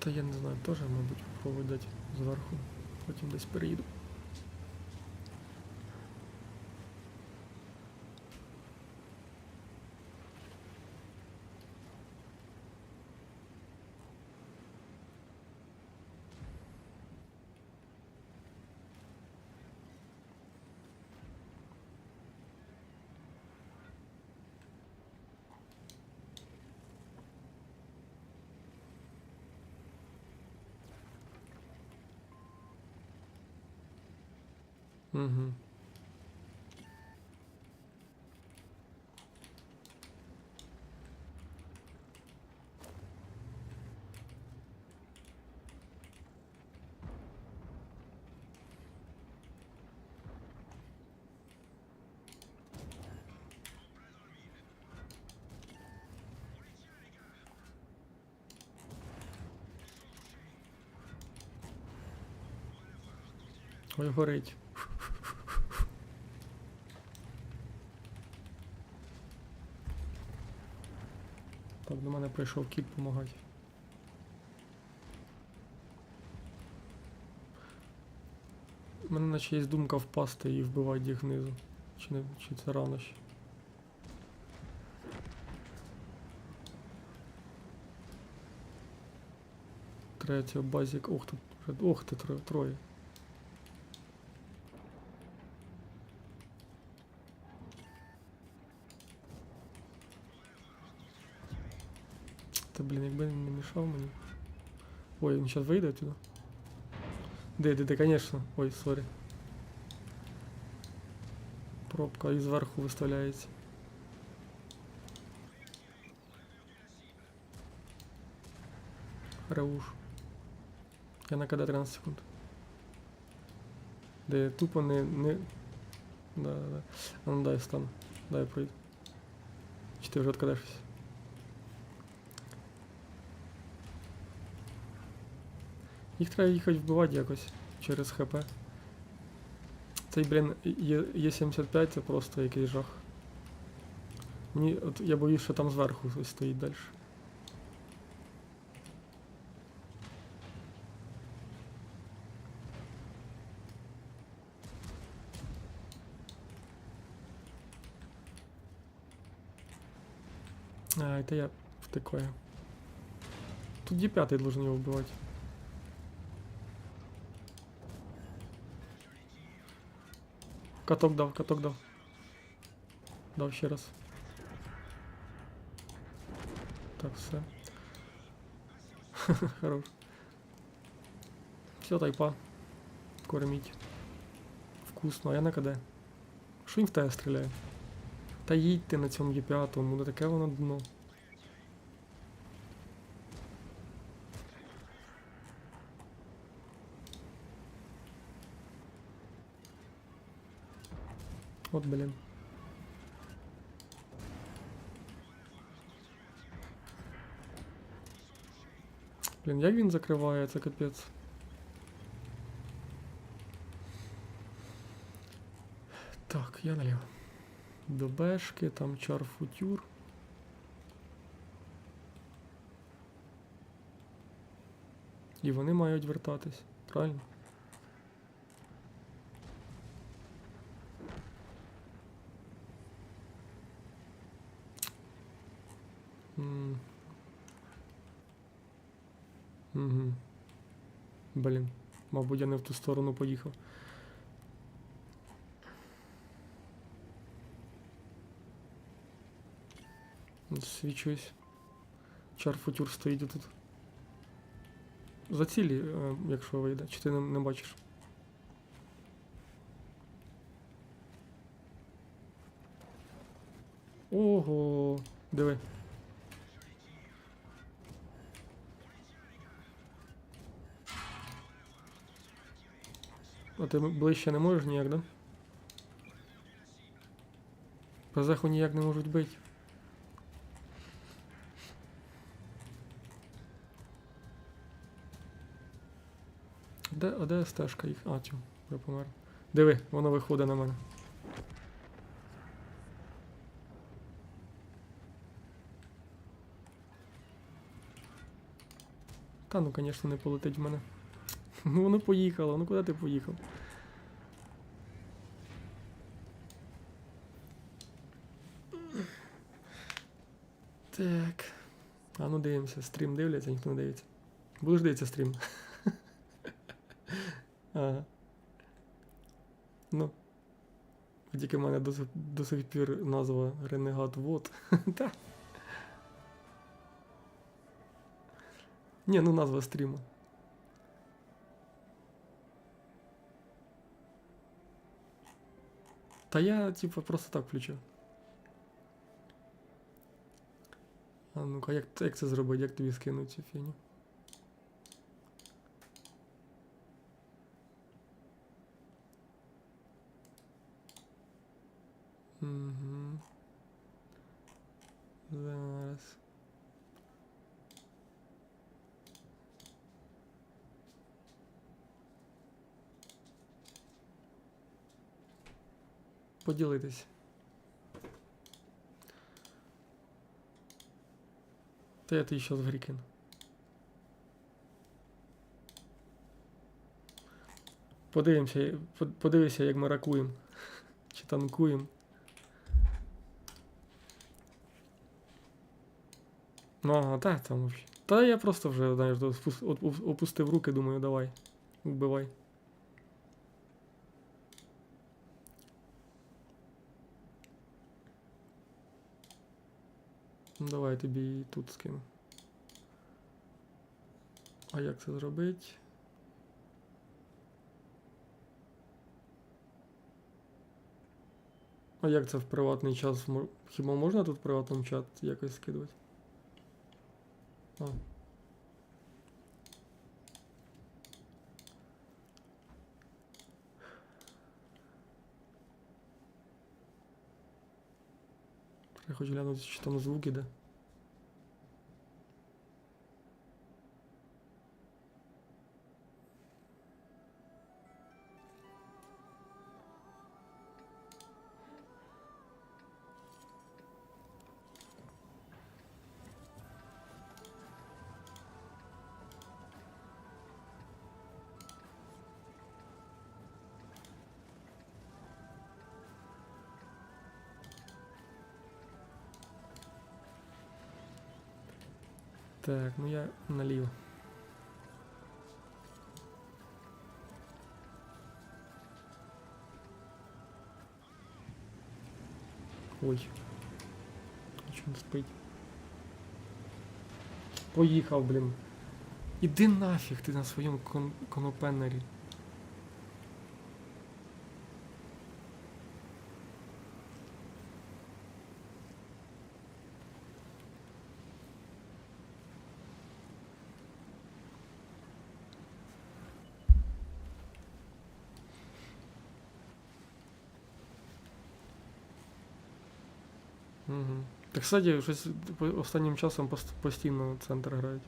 Та я не знаю, теж, мабуть, попробую дати зверху. Потім десь переїду. Угу. Ой, горить. До мене прийшов кіт допомагати. У мене наче є думка впасти і вбивати їх знизу. Чи, не, чи це рано ще? Третя базік. Ох, тут. Ох ти троє. Та блін, якби він не мішав мені. Ой, він зараз вийде туди. Де, де, де, конечно. Ой, сорі. Пробка і зверху виставляється. Рауш. Я на КД 13 секунд. Де я тупо не. не... Да, да, да. А ну дай встану. Дай я пройду. Чи ти вже откадешся? Їх треба їхати вбивати якось через ХП. Цей, блін, Є- Є75 це просто якийсь жах. Мені, от я боюсь, що там зверху хтось стоїть далі. А, это я втикаю. Тут Е5 должен его убивать. Каток дав, каток дав. Дав ще раз. Так, все. Хорош. Все, тайпа. Корміть. Вкусно, а я на КД. Що він в тебе стріляє? Та їдьте на цьому Є5, ну таке воно дно. От, блін. Блін, як він закриває, це капець. Так, я наліво. До Бешки, там чарфутюр. І вони мають вертатись, правильно? Угу. Блін, мабуть, я не в ту сторону поїхав. Свічусь. Чарфутюр стоїть тут. За цілі, е, якщо вийде, чи ти не бачиш? Ого, диви. А ти ближче не можеш ніяк, да? По заху ніяк не можуть бити. Де, а де стежка їх? А, цю, я помер. Диви, воно виходить на мене. Та ну, звісно, не полетить в мене. Ну воно поїхало, ну куди ти поїхав? Так. А ну дивимося, стрім дивляться, ніхто не дивиться. Будеш дивитися стрім. Ага. Ну. Тільки в мене до, до сих пір назва Ренегат Вот. Та. Ні, ну назва стріму. Та я, типа, просто так включив. А ну-ка, як, як це зробити? Як тобі скинуть цю фігню? Поділитись. Та я тобі щас в грі кину. Подивимося, подивися, як ми ракуємо. Чи танкуємо. Ну, ага, та там вообще. Та я просто вже, знаєш, опустив руки, думаю, давай. Вбивай. Ну, Давай тобі і тут скину. А як це зробити? А як це в приватний час? Хіба можна тут в приватний чат якось скидувати? А. Я хочу глянути, чи там звук іде. Так, ну я налил. Ой. Нічого спить. Поїхав, блін. Іди нафіг ти на своєму кон конопенері. Угу. Так, кстати, щось останнім часом постійно центр грають.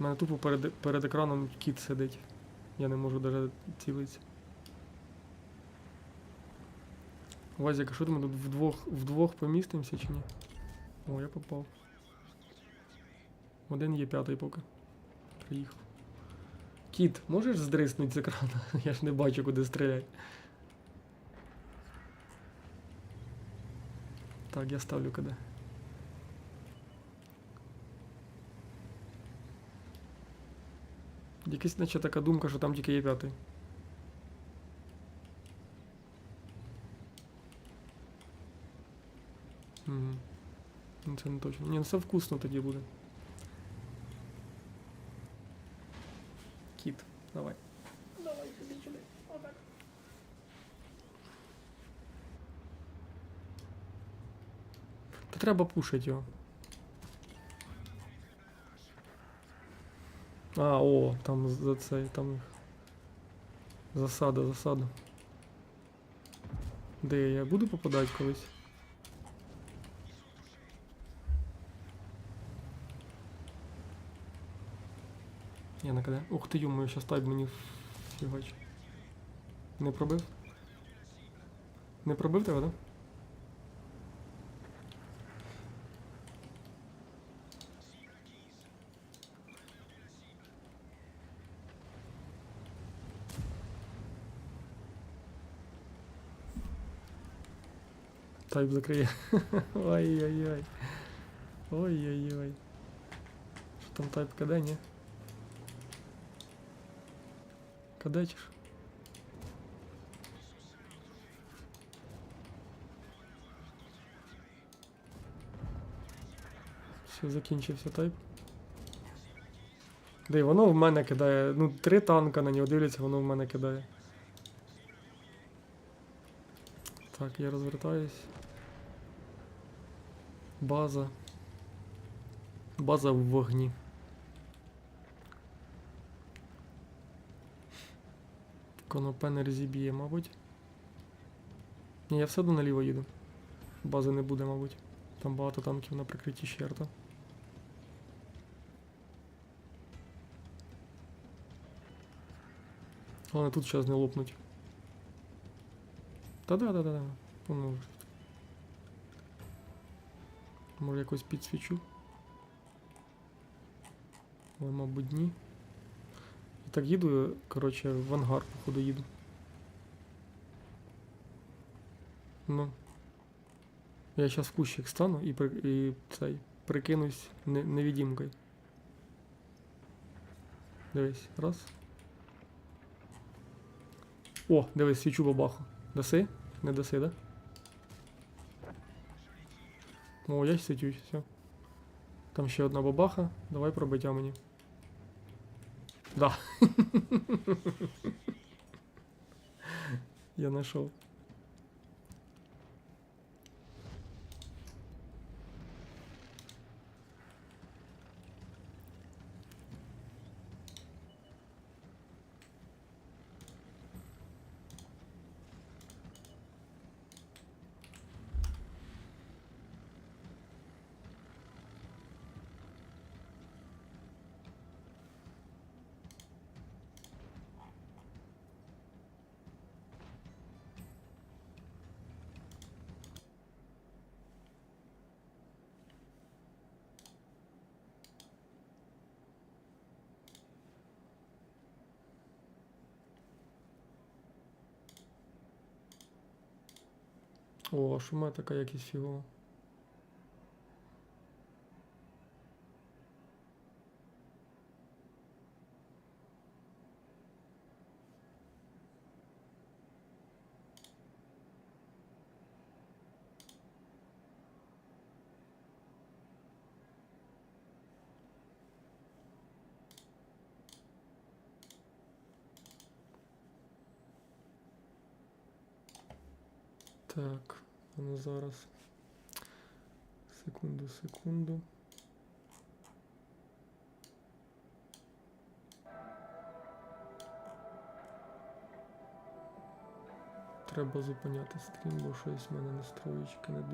У мене тупо перед, перед екраном кіт сидить. Я не можу навіть цілитися. Вазік, а що ми тут вдвох, вдвох помістимося чи ні? О, я попав. Один є п'ятий поки. Приїхав. Кіт, можеш здриснути з екрану? Я ж не бачу, куди стріляти. Так, я ставлю КД. Якась наче така думка, що там тільки є п'ятий. Угу. Ну це не точно. Ні, ну це вкусно тоді буде. Кіт, давай. Давай, Треба пушити його. А, о, там за цей, там їх. Засада, засада. Де я? Буду попадати колись? Я на КД. Ух ти, йому, щас так мені фігач. Не пробив? Не пробив тебе, да? Тайп закриє. Ой-ой-ой. Ой-ой-ой. Що там тайп КД, ні? Кадечиш? Все, закінчився тайп. Да і воно в мене кидає. Ну, три танка на нього дивляться, воно в мене кидає. Так, я розвертаюсь. База. База в вогні. Конопе не мабуть. Ні, я все одно наліво їду. Бази не буде, мабуть. Там багато танків на прикритті щерта. Головне тут зараз не лопнуть. Та-да-да-да-да. Може якось підсвічу. Але, мабуть, ні. І так їду, коротше, в ангар, походу, їду. Ну. Я зараз в кущик стану і, і цей, прикинусь не, невидімкою. Дивись, раз. О, дивись, свічу бабаху. Даси? Не даси, да? О, я світюсь, все. Там ще одна бабаха. Давай пробиття мені. Да. Я знайшов. О, а що має така якість фігова. Так, воно зараз. Секунду, секунду. Треба зупиняти стрім, бо щось в мене настроєчки не дуже.